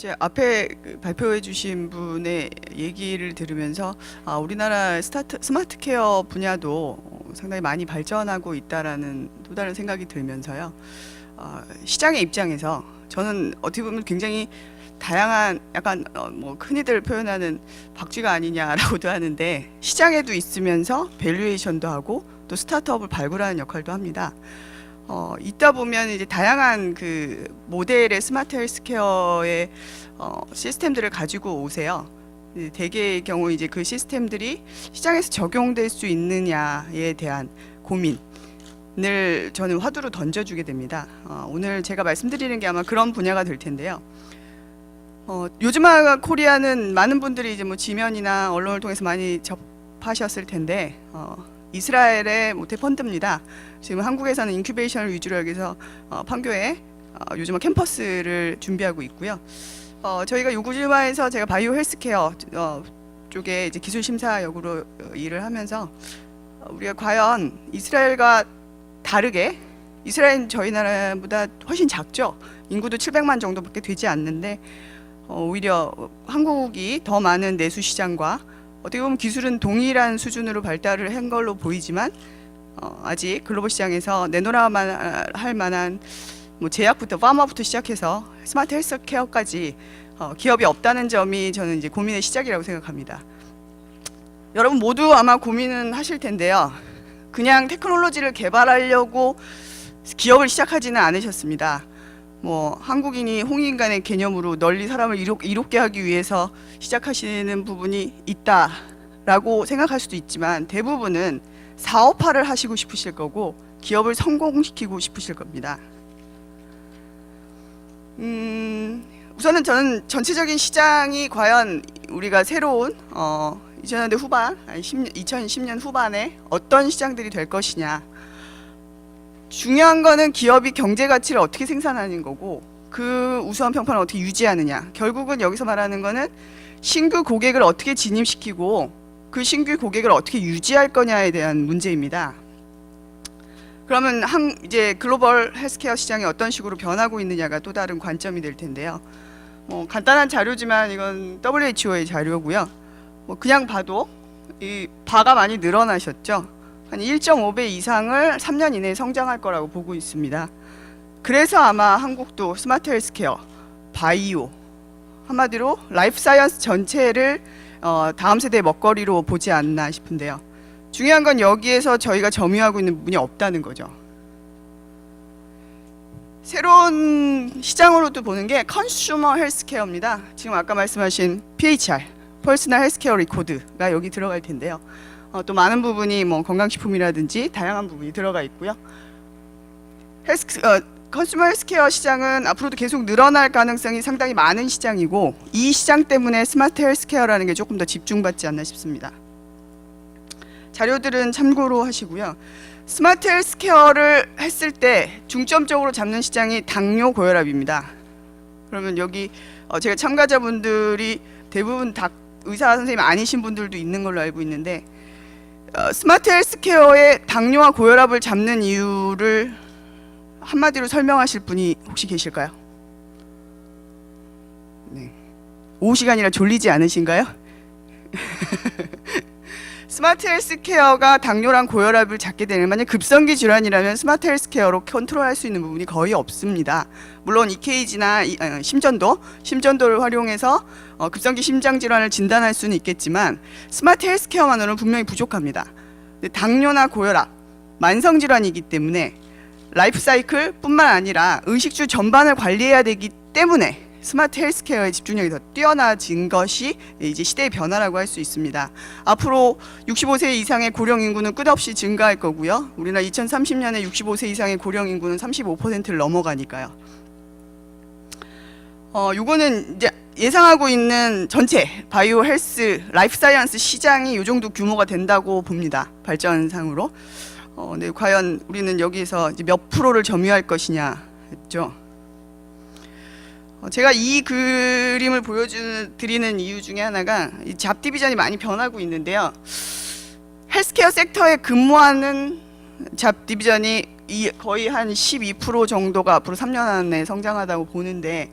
제 앞에 그 발표해 주신 분의 얘기를 들으면서 아, 우리나라 스타트, 스마트 케어 분야도 어, 상당히 많이 발전하고 있다라는 또 다른 생각이 들면서요. 아, 시장의 입장에서 저는 어떻게 보면 굉장히 다양한 약간 어, 뭐 흔히들 표현하는 박쥐가 아니냐라고도 하는데 시장에도 있으면서 밸류에이션도 하고 또 스타트업을 발굴하는 역할도 합니다. 어, 있다 보면 이제 다양한 그 모델의 스마트 헬스케어의 어, 시스템들을 가지고 오세요. 이 대개의 경우 이제 그 시스템들이 시장에서 적용될 수 있느냐에 대한 고민을 저는 화두로 던져주게 됩니다. 어, 오늘 제가 말씀드리는 게 아마 그런 분야가 될 텐데요. 어, 요즘아 코리아는 많은 분들이 이제 뭐 지면이나 언론을 통해서 많이 접하셨을 텐데 어, 이스라엘의 모태 펀드입니다. 지금 한국에서는 인큐베이션을 위주로 여기서 어, 판교에 어, 요즘 캠퍼스를 준비하고 있고요. 어, 저희가 요구지마에서 제가 바이오 헬스케어 어, 쪽에 이제 기술 심사 역으로 어, 일을 하면서 어, 우리가 과연 이스라엘과 다르게 이스라엘은 저희 나라보다 훨씬 작죠. 인구도 700만 정도밖에 되지 않는데 어, 오히려 한국이 더 많은 내수 시장과 어떻게 보면 기술은 동일한 수준으로 발달을 한 걸로 보이지만 어, 아직 글로벌 시장에서 내놓아만 할 만한 뭐 제약부터 파마부터 시작해서 스마트 헬스케어까지 어, 기업이 없다는 점이 저는 이제 고민의 시작이라고 생각합니다. 여러분 모두 아마 고민은 하실 텐데요. 그냥 테크놀로지를 개발하려고 기업을 시작하지는 않으셨습니다. 뭐 한국인이 홍익인간의 개념으로 널리 사람을 이롭, 이롭게 하기 위해서 시작하시는 부분이 있다라고 생각할 수도 있지만 대부분은 사업화를 하시고 싶으실 거고 기업을 성공시키고 싶으실 겁니다. 음, 우선은 저는 전체적인 시장이 과연 우리가 새로운 어, 2000년대 후반, 아니 10, 2010년 후반에 어떤 시장들이 될 것이냐. 중요한 거는 기업이 경제 가치를 어떻게 생산하는 거고 그 우수한 평판을 어떻게 유지하느냐. 결국은 여기서 말하는 거는 신규 고객을 어떻게 진입시키고 그 신규 고객을 어떻게 유지할 거냐에 대한 문제입니다. 그러면 한 이제 글로벌 헬스케어 시장이 어떤 식으로 변하고 있느냐가 또 다른 관점이 될 텐데요. 뭐 간단한 자료지만 이건 WHO의 자료고요. 뭐 그냥 봐도 이 바가 많이 늘어나셨죠. 한 1.5배 이상을 3년 이내에 성장할 거라고 보고 있습니다. 그래서 아마 한국도 스마트 헬스케어, 바이오 한마디로 라이프 사이언스 전체를 어, 다음 세대의 먹거리로 보지 않나 싶은데요. 중요한 건 여기에서 저희가 점유하고 있는 부분이 없다는 거죠. 새로운 시장으로도 보는 게 컨슈머 헬스케어입니다. 지금 아까 말씀하신 PHR, 퍼스널 헬스케어 리코드가 여기 들어갈 텐데요. 어, 또 많은 부분이 뭐 건강식품이라든지 다양한 부분이 들어가 있고요. 헬스 어, 컨슈머 헬스케어 시장은 앞으로도 계속 늘어날 가능성이 상당히 많은 시장이고 이 시장 때문에 스마트 헬스케어라는 게 조금 더 집중받지 않나 싶습니다. 자료들은 참고로 하시고요. 스마트 헬스케어를 했을 때 중점적으로 잡는 시장이 당뇨 고혈압입니다. 그러면 여기 어, 제가 참가자분들이 대부분 다 의사 선생님 아니신 분들도 있는 걸로 알고 있는데 어, 스마트 헬스케어의 당뇨와 고혈압을 잡는 이유를 한마디로 설명하실 분이 혹시 계실까요? 네. 오후 시간이라 졸리지 않으신가요? 스마트 헬스케어가 당뇨랑 고혈압을 잡게 되는 만약 급성기 질환이라면 스마트 헬스케어로 컨트롤할 수 있는 부분이 거의 없습니다. 물론 EKG나 이- 어, 심전도, 심전도를 활용해서 어, 급성기 심장 질환을 진단할 수는 있겠지만 스마트 헬스케어만으로는 분명히 부족합니다. 당뇨나 고혈압, 만성 질환이기 때문에 라이프 사이클뿐만 아니라 의식주 전반을 관리해야 되기 때문에 스마트 헬스케어의 집중력이 더 뛰어나진 것이 이제 시대의 변화라고 할 수 있습니다. 앞으로 65세 이상의 고령 인구는 끝없이 증가할 거고요. 우리나라 2030년에 65세 이상의 고령 인구는 35%를 넘어가니까요. 어, 요거는 이제 예상하고 있는 전체 바이오 헬스 라이프 사이언스 시장이 요 정도 규모가 된다고 봅니다. 발전상으로. 어, 네, 과연 우리는 여기서 몇 프로를 점유할 것이냐 했죠. 어, 제가 이 그림을 보여드리는 이유 중에 하나가 이잡 디비전이 많이 변하고 있는데요. 헬스케어 섹터에 근무하는 잡 디비전이 이 거의 한 12% 정도가 앞으로 3년 안에 성장하다고 보는데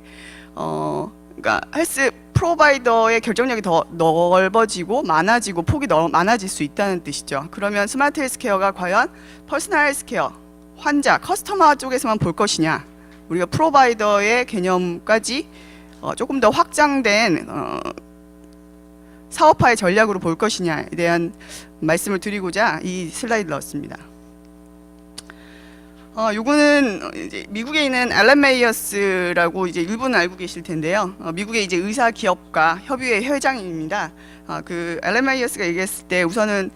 어, 그러니까 헬스 프로바이더의 결정력이 더 넓어지고 많아지고 폭이 더 많아질 수 있다는 뜻이죠. 그러면 스마트 헬스케어가 과연 퍼스널 헬스케어 환자 커스터머 쪽에서만 볼 것이냐 우리가 프로바이더의 개념까지 어, 조금 더 확장된 어, 사업화의 전략으로 볼 것이냐에 대한 말씀을 드리고자 이 슬라이드 넣었습니다. 어, 요거는 어, 이제 미국에 있는 알란 메이어스라고 이제 일부는 알고 계실 텐데요. 어, 미국의 이제 의사 기업가 협의회 회장입니다. 어, 그 알란 메이어스가 얘기했을 때 우선은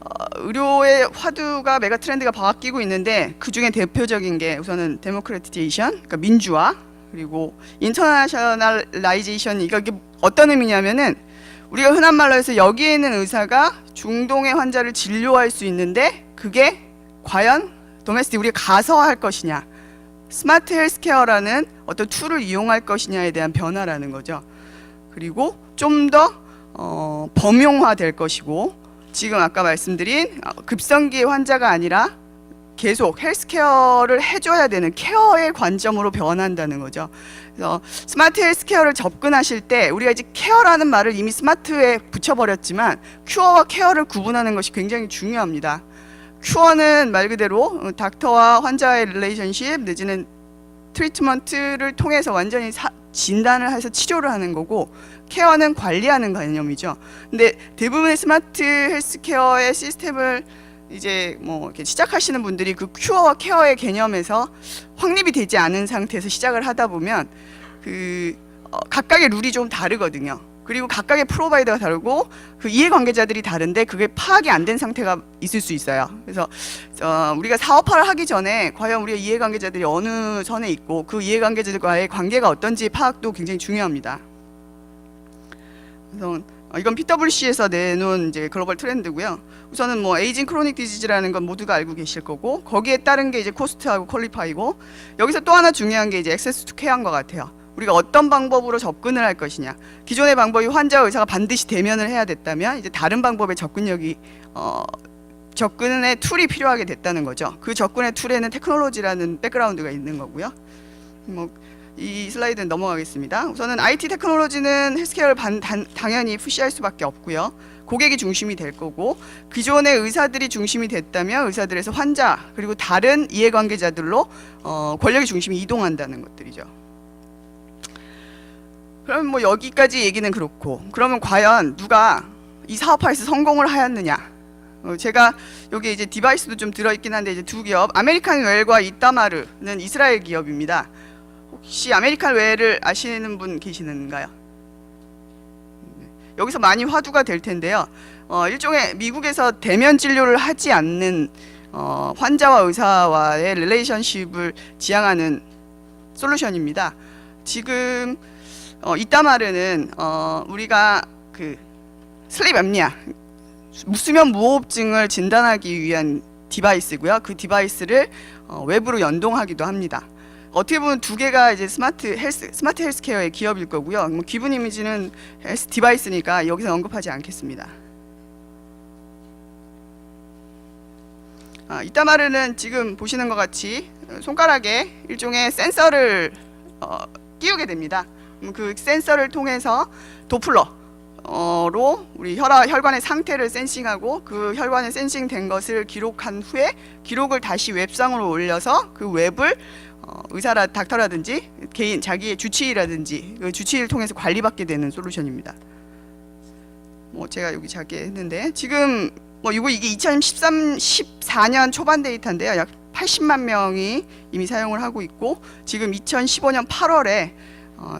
어, 의료의 화두가 메가 트렌드가 바뀌고 있는데 그 중에 대표적인 게 우선은 데모크라티제이션, 그러니까 민주화 그리고 인터내셔널라이제이션 이게 어떤 의미냐면은 우리가 흔한 말로 해서 여기에 있는 의사가 중동의 환자를 진료할 수 있는데 그게 과연 도메스틱 우리가 가서 할 것이냐 스마트 헬스케어라는 어떤 툴을 이용할 것이냐에 대한 변화라는 거죠. 그리고 좀더 어, 범용화될 것이고 지금 아까 말씀드린 어, 급성기 환자가 아니라 계속 헬스케어를 해줘야 되는 케어의 관점으로 변한다는 거죠. 그래서 스마트 헬스케어를 접근하실 때 우리가 이제 케어라는 말을 이미 스마트에 붙여버렸지만 큐어와 케어를 구분하는 것이 굉장히 중요합니다. 큐어는 말 그대로 어, 닥터와 환자의 릴레이션십 내지는 트리트먼트를 통해서 완전히 사- 진단을 해서 치료를 하는 거고 케어는 관리하는 개념이죠. 근데 대부분의 스마트 헬스케어의 시스템을 이제 뭐 이렇게 시작하시는 분들이 그 큐어와 케어의 개념에서 확립이 되지 않은 상태에서 시작을 하다 보면 그 어, 각각의 룰이 좀 다르거든요. 그리고 각각의 프로바이더가 다르고 그 이해관계자들이 다른데 그게 파악이 안 된 상태가 있을 수 있어요. 그래서 어, 우리가 사업화를 하기 전에 과연 우리의 이해관계자들이 어느 선에 있고 그 이해관계자들과의 관계가 어떤지 파악도 굉장히 중요합니다. 그래서 어, 이건 PwC에서 내놓은 이제 글로벌 트렌드고요. 우선은 뭐 에이징 크로닉 디지즈라는 건 모두가 알고 계실 거고 거기에 따른 게 이제 코스트하고 퀄리파이고 여기서 또 하나 중요한 게 이제 액세스 투 케어인 것 같아요. 우리가 어떤 방법으로 접근을 할 것이냐. 기존의 방법이 환자 의사가 반드시 대면을 해야 됐다면 이제 다른 방법의 접근력이 어, 접근의 툴이 필요하게 됐다는 거죠. 그 접근의 툴에는 테크놀로지라는 백그라운드가 있는 거고요. 뭐 이 슬라이드는 넘어가겠습니다. 우선은 IT 테크놀로지는 헬스케어를 반, 단, 당연히 푸시할 수밖에 없고요. 고객이 중심이 될 거고 기존의 의사들이 중심이 됐다면 의사들에서 환자 그리고 다른 이해관계자들로 어, 권력의 중심이 이동한다는 것들이죠. 그럼 뭐 여기까지 얘기는 그렇고 그러면 과연 누가 이 사업화에서 성공을 하였느냐? 어, 제가 여기 이제 디바이스도 좀 들어있긴 한데 이제 두 기업 아메리칸 웰과 이따마르는 이스라엘 기업입니다. 혹시 아메리칸 웰을 아시는 분 계시는가요? 네. 여기서 많이 화두가 될 텐데요. 어, 일종의 미국에서 대면 진료를 하지 않는 어, 환자와 의사와의 릴레이션십을 지향하는 솔루션입니다. 지금 어, 이따마르는 어, 우리가 그 슬립 앱니아 수면 무호흡증을 진단하기 위한 디바이스고요. 그 디바이스를 어, 외부로 연동하기도 합니다. 어떻게 보면 두 개가 이제 스마트 헬스 스마트 헬스케어의 기업일 거고요. 뭐 기분 이미지는 헬스 디바이스니까 여기서 언급하지 않겠습니다. 아, 이따마르는 지금 보시는 것 같이 손가락에 일종의 센서를 어, 끼우게 됩니다. 음, 그 센서를 통해서 도플러로 우리 혈압, 혈관의 상태를 센싱하고 그 혈관에 센싱된 것을 기록한 후에 기록을 다시 웹상으로 올려서 그 웹을 어, 의사라 닥터라든지 개인 자기의 주치의라든지 그 주치의를 통해서 관리받게 되는 솔루션입니다. 뭐 제가 여기 작게 했는데 지금 뭐 이거 이게 2013 14년 초반 데이터인데요. 약 80만 명이 이미 사용을 하고 있고 지금 2015년 8월에 어,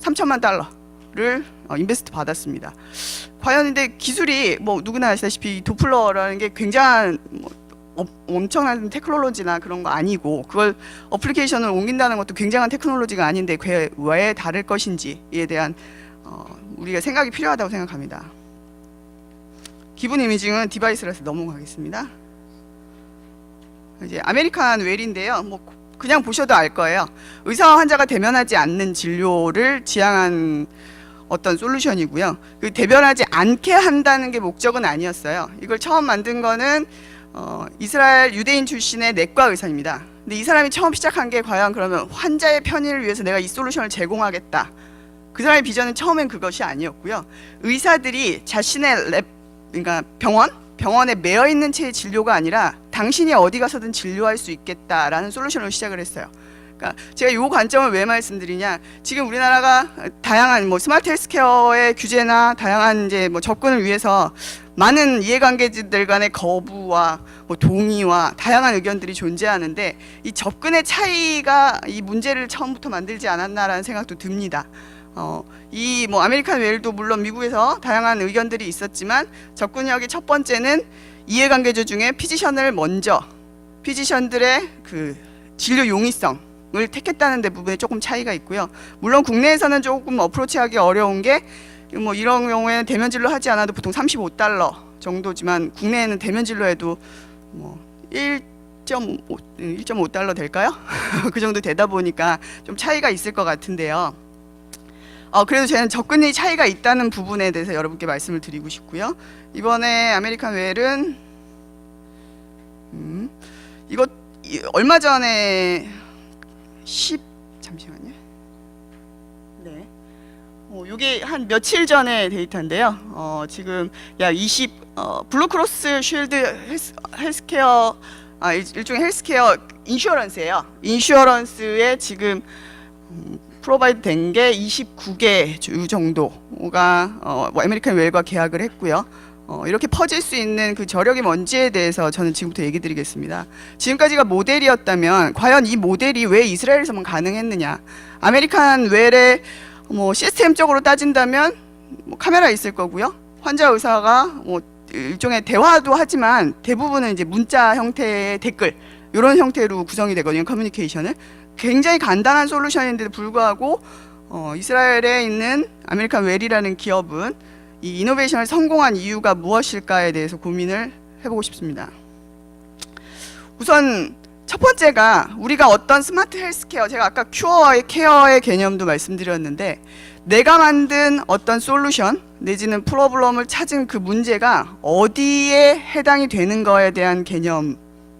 3천만 달러를 어, 인베스트 받았습니다. 과연 근데 기술이 뭐 누구나 아시다시피 도플러라는 게 굉장한 뭐 어, 엄청난 테크놀로지나 그런 거 아니고 그걸 어플리케이션을 옮긴다는 것도 굉장한 테크놀로지가 아닌데 왜 다를 것인지에 대한 어, 우리가 생각이 필요하다고 생각합니다. 기본 이미징은 디바이스라서 넘어가겠습니다. 이제 아메리칸 웰인데요. 뭐 그냥 보셔도 알 거예요. 의사와 환자가 대면하지 않는 진료를 지향한 어떤 솔루션이고요. 그 대변하지 않게 한다는 게 목적은 아니었어요. 이걸 처음 만든 거는 어, 이스라엘 유대인 출신의 내과 의사입니다. 근데 이 사람이 처음 시작한 게 과연 그러면 환자의 편의를 위해서 내가 이 솔루션을 제공하겠다. 그 사람의 비전은 처음엔 그것이 아니었고요. 의사들이 자신의 랩 그러니까 병원 병원에 매여 있는 채의 진료가 아니라 당신이 어디 가서든 진료할 수 있겠다라는 솔루션으로 시작을 했어요. 그러니까 제가 이 관점을 왜 말씀드리냐? 지금 우리나라가 다양한 뭐 스마트 헬스케어의 규제나 다양한 이제 뭐 접근을 위해서 많은 이해관계자들 간의 거부와 뭐 동의와 다양한 의견들이 존재하는데 이 접근의 차이가 이 문제를 처음부터 만들지 않았나라는 생각도 듭니다. 어, 이 뭐 아메리칸 웰도 물론 미국에서 다양한 의견들이 있었지만 접근력의 첫 번째는 이해관계자 중에 피지션을 먼저 피지션들의 그 진료 용이성 을 택했다는 데 부분에 조금 차이가 있고요. 물론 국내에서는 조금 어프로치하기 어려운 게 뭐 이런 경우에는 대면 진료 하지 않아도 보통 35달러 정도지만 국내에는 대면 진료해도 뭐 1.5 1.5달러 될까요? 그 정도 되다 보니까 좀 차이가 있을 것 같은데요. 어, 그래도 저는 접근이 차이가 있다는 부분에 대해서 여러분께 말씀을 드리고 싶고요. 이번에 아메리칸 웰은 음, 이거 이- 얼마 전에 10 잠시만요. 네. 어, 이게 한 며칠 전에 데이터인데요. 어, 지금 약 20, 어, 블루크로스 쉴드 헬스, 헬스케어, 아, 일- 일종의 헬스케어 인슈어런스예요. 인슈어런스에 지금 음, 프로바이드 된 게 29개 주 정도가 어, 뭐 아메리칸 웰과 계약을 했고요. 어, 이렇게 퍼질 수 있는 그 저력이 뭔지에 대해서 저는 지금부터 얘기 드리겠습니다. 지금까지가 모델이었다면 과연 이 모델이 왜 이스라엘에서만 가능했느냐? 아메리칸 웰의 뭐 시스템적으로 따진다면 뭐 카메라 있을 거고요. 환자 의사가 뭐 일종의 대화도 하지만 대부분은 이제 문자 형태의 댓글 이런 형태로 구성이 되거든요. 커뮤니케이션을 굉장히 간단한 솔루션인데도 불구하고 어, 이스라엘에 있는 아메리칸 웰이라는 기업은 이 이노베이션을 성공한 이유가 무엇일까에 대해서 고민을 해보고 싶습니다. 우선 첫 번째가 우리가 어떤 스마트 헬스케어 제가 아까 큐어의 케어의 개념도 말씀드렸는데 내가 만든 어떤 솔루션 내지는 프로블럼을 찾은 그 문제가 어디에 해당이 되는 거에 대한 개념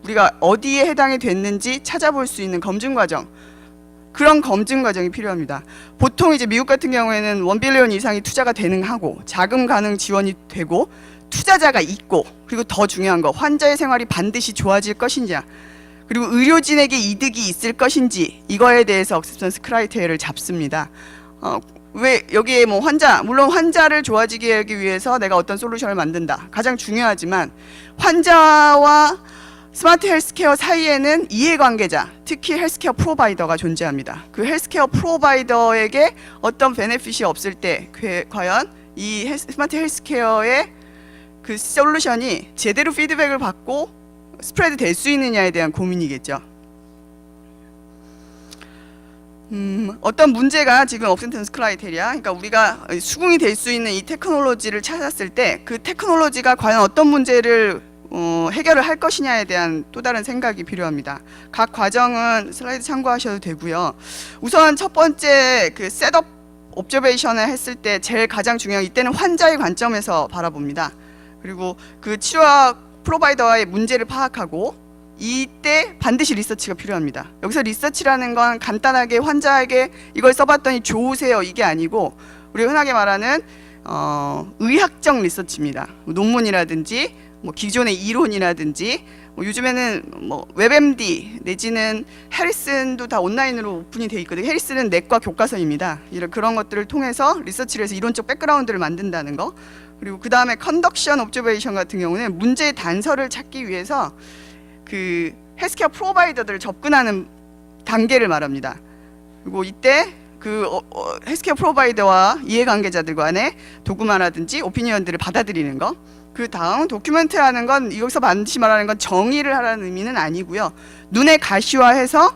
우리가 어디에 해당이 됐는지 찾아볼 수 있는 검증 과정 그런 검증 과정이 필요합니다. 보통 이제 미국 같은 경우에는 원 빌리언 이상이 투자가 가능하고 자금 가능 지원이 되고 투자자가 있고 그리고 더 중요한 거 환자의 생활이 반드시 좋아질 것이냐 그리고 의료진에게 이득이 있을 것인지 이거에 대해서 억셉션스 크라이테리아를 잡습니다. 어, 왜 여기에 뭐 환자 물론 환자를 좋아지게 하기 위해서 내가 어떤 솔루션을 만든다 가장 중요하지만 환자와 스마트 헬스케어 사이에는 이해관계자, 특히 헬스케어 프로바이더가 존재합니다. 그 헬스케어 프로바이더에게 어떤 베네핏이 없을 때 그- 과연 이 헬스- 스마트 헬스케어의 그 솔루션이 제대로 피드백을 받고 스프레드 될 수 있느냐에 대한 고민이겠죠. 음, 어떤 문제가 지금 업센텐스 크라이테리아, 그러니까 우리가 수긍이 될 수 있는 이 테크놀로지를 찾았을 때 그 테크놀로지가 과연 어떤 문제를 어, 해결을 할 것이냐에 대한 또 다른 생각이 필요합니다. 각 과정은 슬라이드 참고하셔도 되고요. 우선 첫 번째 그 셋업 옵저베이션을 했을 때 제일 가장 중요한 이때는 환자의 관점에서 바라봅니다. 그리고 그 치료와 프로바이더와의 문제를 파악하고 이때 반드시 리서치가 필요합니다. 여기서 리서치라는 건 간단하게 환자에게 이걸 써봤더니 좋으세요 이게 아니고 우리 흔하게 말하는 어, 의학적 리서치입니다. 논문이라든지 뭐 기존의 이론이라든지 뭐 요즘에는 뭐 웹MD 내지는 해리슨도 다 온라인으로 오픈이 돼 있거든요. 해리슨은 내과 교과서입니다. 이런 그런 것들을 통해서 리서치를 해서 이론적 백그라운드를 만든다는 거. 그리고 그 다음에 컨덕션 옵저베이션 같은 경우는 문제의 단서를 찾기 위해서 그 헬스케어 프로바이더들을 접근하는 단계를 말합니다. 그리고 이때 그 어, 어, 헬스케어 프로바이더와 이해관계자들 간의 도구마라든지 오피니언들을 받아들이는 거. 그 다음 도큐멘트라는 건 여기서 반드시 말하는 건 정의를 하라는 의미는 아니고요. 눈에 가시화해서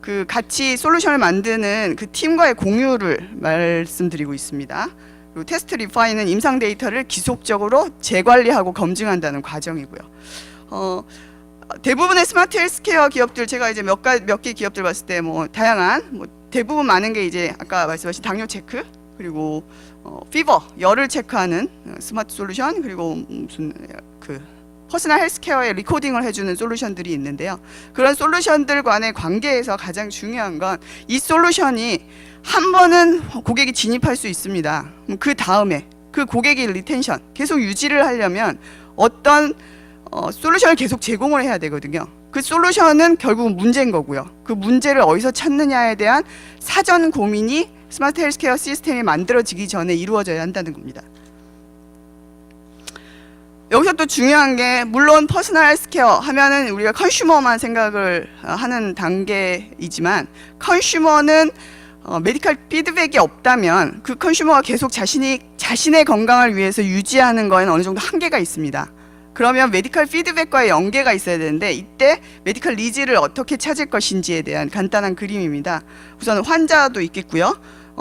그 같이 솔루션을 만드는 그 팀과의 공유를 말씀드리고 있습니다. 그리고 테스트 리파인은 임상 데이터를 지속적으로 재관리하고 검증한다는 과정이고요. 어, 대부분의 스마트 헬스케어 기업들 제가 이제 몇몇개 기업들 봤을 때 뭐 다양한 뭐 대부분 많은 게 이제 아까 말씀하신 당뇨 체크 그리고 어, 피버 열을 체크하는 어, 스마트 솔루션 그리고 무슨 그 퍼스널 헬스케어에 리코딩을 해주는 솔루션들이 있는데요. 그런 솔루션들 간의 관계에서 가장 중요한 건 이 솔루션이 한 번은 고객이 진입할 수 있습니다. 그 다음에 그 고객의 리텐션 계속 유지를 하려면 어떤 어, 솔루션을 계속 제공을 해야 되거든요. 그 솔루션은 결국 문제인 거고요. 그 문제를 어디서 찾느냐에 대한 사전 고민이 스마트 헬스케어 시스템이 만들어지기 전에 이루어져야 한다는 겁니다. 여기서 또 중요한 게 물론 퍼스널 헬스케어 하면은 우리가 컨슈머만 생각을 어, 하는 단계이지만 컨슈머는 어, 메디컬 피드백이 없다면 그 컨슈머가 계속 자신이 자신의 건강을 위해서 유지하는 거에는 어느 정도 한계가 있습니다. 그러면 메디컬 피드백과의 연계가 있어야 되는데 이때 메디컬 리즈를 어떻게 찾을 것인지에 대한 간단한 그림입니다. 우선 환자도 있겠고요.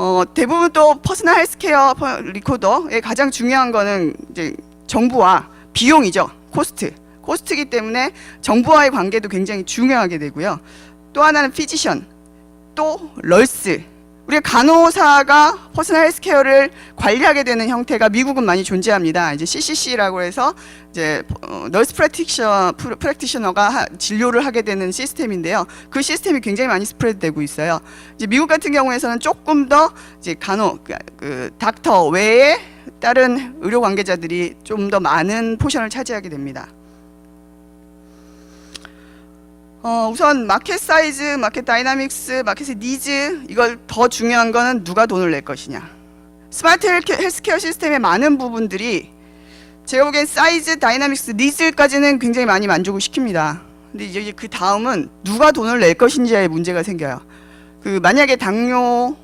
어, 대부분 또 퍼스널 헬스케어 퍼- 리코더의 가장 중요한 거는 이제 정부와 비용이죠. 코스트. 코스트이기 때문에 정부와의 관계도 굉장히 중요하게 되고요. 또 하나는 피지션, 또 럴스. 우리가 간호사가 퍼스널 헬스케어를 관리하게 되는 형태가 미국은 많이 존재합니다. 이제 CCC라고 해서 이제 어, 널스 프랙티셔 프랙티셔너가 하- 진료를 하게 되는 시스템인데요. 그 시스템이 굉장히 많이 스프레드되고 있어요. 이제 미국 같은 경우에서는 조금 더 이제 간호 그, 그 닥터 외에 다른 의료 관계자들이 좀 더 많은 포션을 차지하게 됩니다. 어, 우선 마켓 사이즈, 마켓 다이나믹스, 마켓의 니즈 이걸 더 중요한 거는 누가 돈을 낼 것이냐. 스마트 헬스케어 시스템의 많은 부분들이 제가 보기엔 사이즈, 다이나믹스, 니즈까지는 굉장히 많이 만족을 시킵니다. 근데 이제 그 다음은 누가 돈을 낼 것인지에 문제가 생겨요. 그 만약에 당뇨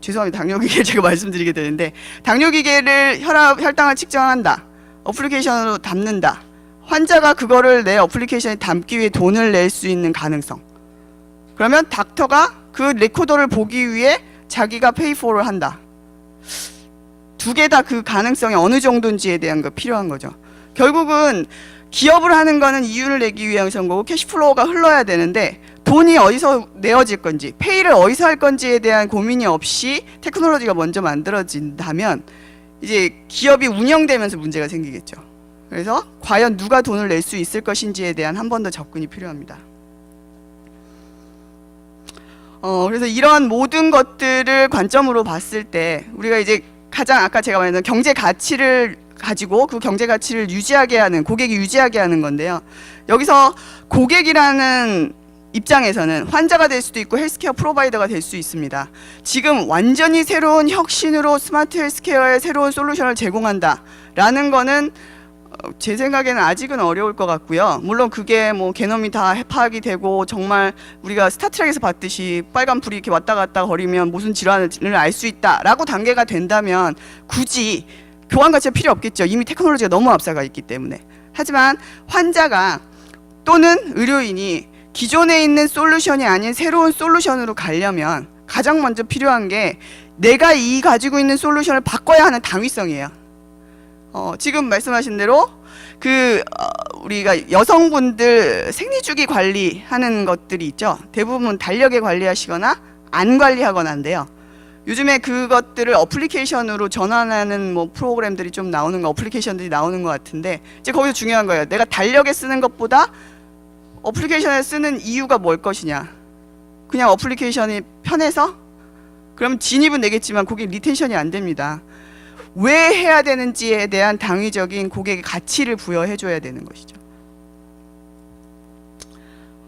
죄송합니다. 당뇨 기계 제가 말씀드리게 되는데 당뇨 기계를 혈압 혈당을 측정한다. 어플리케이션으로 담는다. 환자가 그거를 내 어플리케이션에 담기 위해 돈을 낼 수 있는 가능성. 그러면 닥터가 그 레코더를 보기 위해 자기가 페이포를 한다. 두 개 다 그 가능성이 어느 정도인지에 대한 거 필요한 거죠. 결국은 기업을 하는 거는 이윤을 내기 위해서인 거고 캐시플로우가 흘러야 되는데 돈이 어디서 내어질 건지 페이를 어디서 할 건지에 대한 고민이 없이 테크놀로지가 먼저 만들어진다면 이제 기업이 운영되면서 문제가 생기겠죠. 그래서 과연 누가 돈을 낼 수 있을 것인지에 대한 한 번 더 접근이 필요합니다. 어, 그래서 이런 모든 것들을 관점으로 봤을 때 우리가 이제 가장 아까 제가 말했던 경제 가치를 가지고 그 경제 가치를 유지하게 하는 고객이 유지하게 하는 건데요. 여기서 고객이라는 입장에서는 환자가 될 수도 있고 헬스케어 프로바이더가 될 수 있습니다. 지금 완전히 새로운 혁신으로 스마트 헬스케어의 새로운 솔루션을 제공한다라는 거는 어, 제 생각에는 아직은 어려울 것 같고요. 물론 그게 뭐 개념이 다 파악이 되고 정말 우리가 스타트랙에서 봤듯이 빨간 불이 이렇게 왔다 갔다 거리면 무슨 질환을 알 수 있다라고 단계가 된다면 굳이 교환 가치가 필요 없겠죠. 이미 테크놀로지가 너무 앞서가 있기 때문에. 하지만 환자가 또는 의료인이 기존에 있는 솔루션이 아닌 새로운 솔루션으로 가려면 가장 먼저 필요한 게 내가 이 가지고 있는 솔루션을 바꿔야 하는 당위성이에요. 어, 지금 말씀하신 대로 그 어, 우리가 여성분들 생리주기 관리하는 것들이 있죠. 대부분 달력에 관리하시거나 안 관리하거나인데요. 요즘에 그것들을 어플리케이션으로 전환하는 뭐 프로그램들이 좀 나오는 거, 어플리케이션들이 나오는 것 같은데 이제 거기서 중요한 거예요. 내가 달력에 쓰는 것보다 어플리케이션에 쓰는 이유가 뭘 것이냐. 그냥 어플리케이션이 편해서? 그럼 진입은 되겠지만 고객 리텐션이 안 됩니다. 왜 해야 되는지에 대한 당위적인 고객의 가치를 부여해 줘야 되는 것이죠.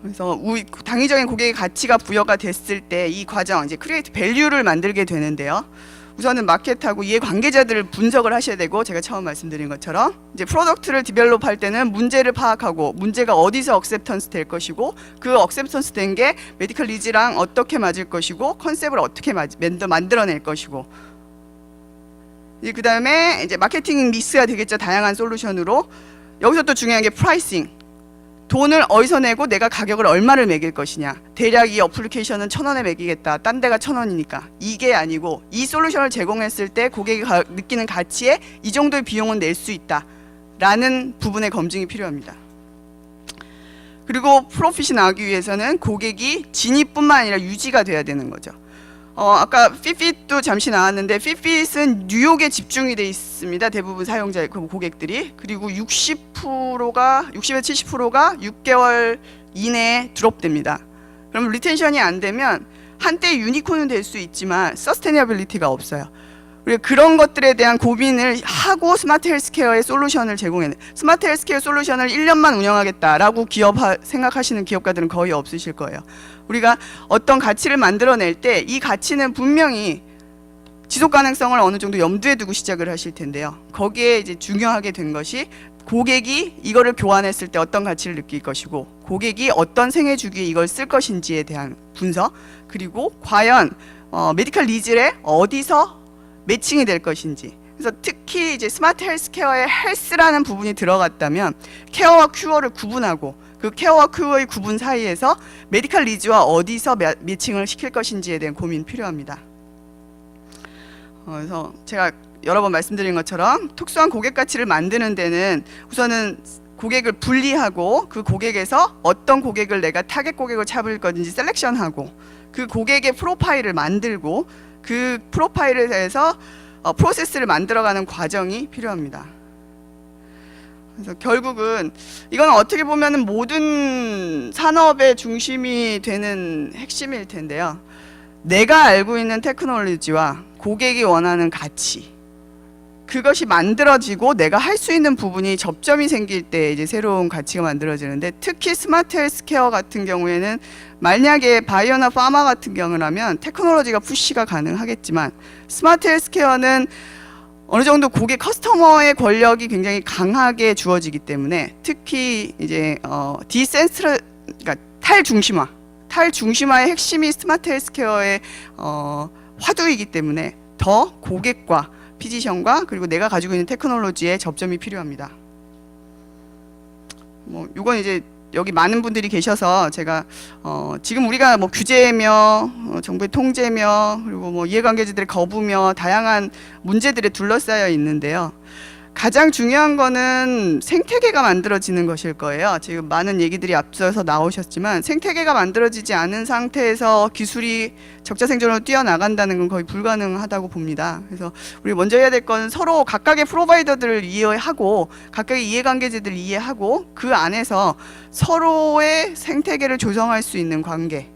그래서 당위적인 고객의 가치가 부여가 됐을 때 이 과정 이제 크리에이트 밸류를 만들게 되는데요. 우선은 마켓하고 이해 관계자들을 분석을 하셔야 되고 제가 처음 말씀드린 것처럼 이제 프로덕트를 디벨롭 할 때는 문제를 파악하고 문제가 어디서 억셉턴스 될 것이고 그 억셉턴스 된 게 메디컬 리즈랑 어떻게 맞을 것이고 컨셉을 어떻게 만들어 만들어낼 것이고 그 다음에 이제 마케팅 믹스가 되겠죠. 다양한 솔루션으로. 여기서 또 중요한 게 프라이싱. 돈을 어디서 내고 내가 가격을 얼마를 매길 것이냐. 대략 이 어플리케이션은 천 원에 매기겠다. 딴 데가 천 원이니까. 이게 아니고 이 솔루션을 제공했을 때 고객이 가- 느끼는 가치에 이 정도의 비용은 낼 수 있다. 라는 부분의 검증이 필요합니다. 그리고 프로핏이 나오기 위해서는 고객이 진입뿐만 아니라 유지가 돼야 되는 거죠 어, 아까 피핏도 잠시 나왔는데 피핏은 뉴욕에 집중이 돼 있습니다. 대부분 사용자 그 고객들이 그리고 60%가 60에서 70%가 6개월 이내에 드롭됩니다. 그럼 리텐션이 안 되면 한때 유니콘은 될 수 있지만 서스테이너빌리티가 없어요. 우리가 그런 것들에 대한 고민을 하고 스마트 헬스케어의 솔루션을 제공해내. 스마트 헬스케어 솔루션을 1년만 운영하겠다라고 기업 하, 생각하시는 기업가들은 거의 없으실 거예요. 우리가 어떤 가치를 만들어낼 때 이 가치는 분명히 지속 가능성을 어느 정도 염두에 두고 시작을 하실 텐데요. 거기에 이제 중요하게 된 것이 고객이 이거를 교환했을 때 어떤 가치를 느낄 것이고 고객이 어떤 생애 주기에 이걸 쓸 것인지에 대한 분석 그리고 과연 어, 메디컬 리즈에 어디서 매칭이 될 것인지 그래서 특히 이제 스마트 헬스케어의 헬스라는 부분이 들어갔다면 케어와 큐어를 구분하고 그 케어와 큐어의 구분 사이에서 메디컬 리즈와 어디서 매, 매칭을 시킬 것인지에 대한 고민 필요합니다. 어, 그래서 제가 여러 번 말씀드린 것처럼 특수한 고객 가치를 만드는 데는 우선은 고객을 분리하고 그 고객에서 어떤 고객을 내가 타겟 고객을 잡을 건지 셀렉션하고 그 고객의 프로파일을 만들고 그 프로파일에 대해서 어, 프로세스를 만들어가는 과정이 필요합니다. 그래서 결국은 이건 어떻게 보면은 모든 산업의 중심이 되는 핵심일 텐데요. 내가 알고 있는 테크놀로지와 고객이 원하는 가치 그것이 만들어지고 내가 할 수 있는 부분이 접점이 생길 때 이제 새로운 가치가 만들어지는데 특히 스마트 헬스케어 같은 경우에는 만약에 바이오나 파마 같은 경우라면 테크놀로지가 푸시가 가능하겠지만 스마트 헬스케어는 어느 정도 고객 커스터머의 권력이 굉장히 강하게 주어지기 때문에 특히 이제 어 디센트럴 그러니까 탈중심화 탈중심화의 핵심이 스마트 헬스케어의 어 화두이기 때문에 더 고객과 피지션과 그리고 내가 가지고 있는 테크놀로지의 접점이 필요합니다. 뭐 이건 이제 여기 많은 분들이 계셔서 제가 어 지금 우리가 뭐 규제며 어 정부의 통제며 그리고 뭐 이해관계자들의 거부며 다양한 문제들에 둘러싸여 있는데요. 가장 중요한 거는 생태계가 만들어지는 것일 거예요. 지금 많은 얘기들이 앞서서 나오셨지만 생태계가 만들어지지 않은 상태에서 기술이 적자 생존으로 뛰어나간다는 건 거의 불가능하다고 봅니다. 그래서 우리 먼저 해야 될 건 서로 각각의 프로바이더들을 이해하고 각각의 이해관계자들을 이해하고 그 안에서 서로의 생태계를 조성할 수 있는 관계.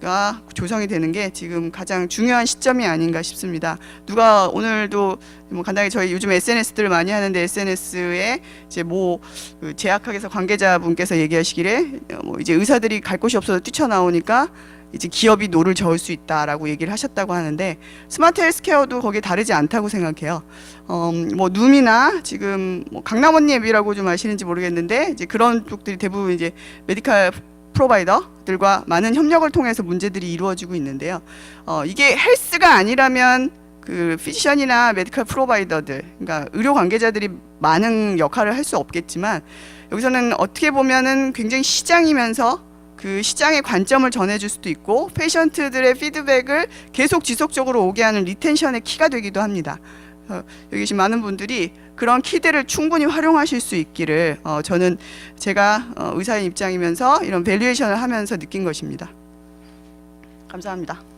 가 조성이 되는 게 지금 가장 중요한 시점이 아닌가 싶습니다. 누가 오늘도 뭐 간단히 저희 요즘 SNS들을 많이 하는데 SNS에 이제 뭐그 제약학에서 관계자분께서 얘기하시기를 어, 뭐 이제 의사들이 갈 곳이 없어서 뛰쳐나오니까 이제 기업이 노를 저을 수 있다라고 얘기를 하셨다고 하는데 스마트 헬스케어도 거기에 다르지 않다고 생각해요. 어, 뭐 눔이나 지금 뭐 강남 언니 앱이라고 좀 아시는지 모르겠는데 이제 그런 쪽들이 대부분 이제 메디칼 프로바이더들과 많은 협력을 통해서 문제들이 이루어지고 있는데요. 어, 이게 헬스가 아니라면 그 피지션이나 메디컬 프로바이더들, 그러니까 의료 관계자들이 많은 역할을 할 수 없겠지만 여기서는 어떻게 보면은 굉장히 시장이면서 그 시장의 관점을 전해줄 수도 있고 페이션트들의 피드백을 계속 지속적으로 오게 하는 리텐션의 키가 되기도 합니다. 어, 여기 계신 많은 분들이 그런 키들을 충분히 활용하실 수 있기를 어, 저는 제가 어, 의사의 입장이면서 이런 밸류에이션을 하면서 느낀 것입니다. 감사합니다.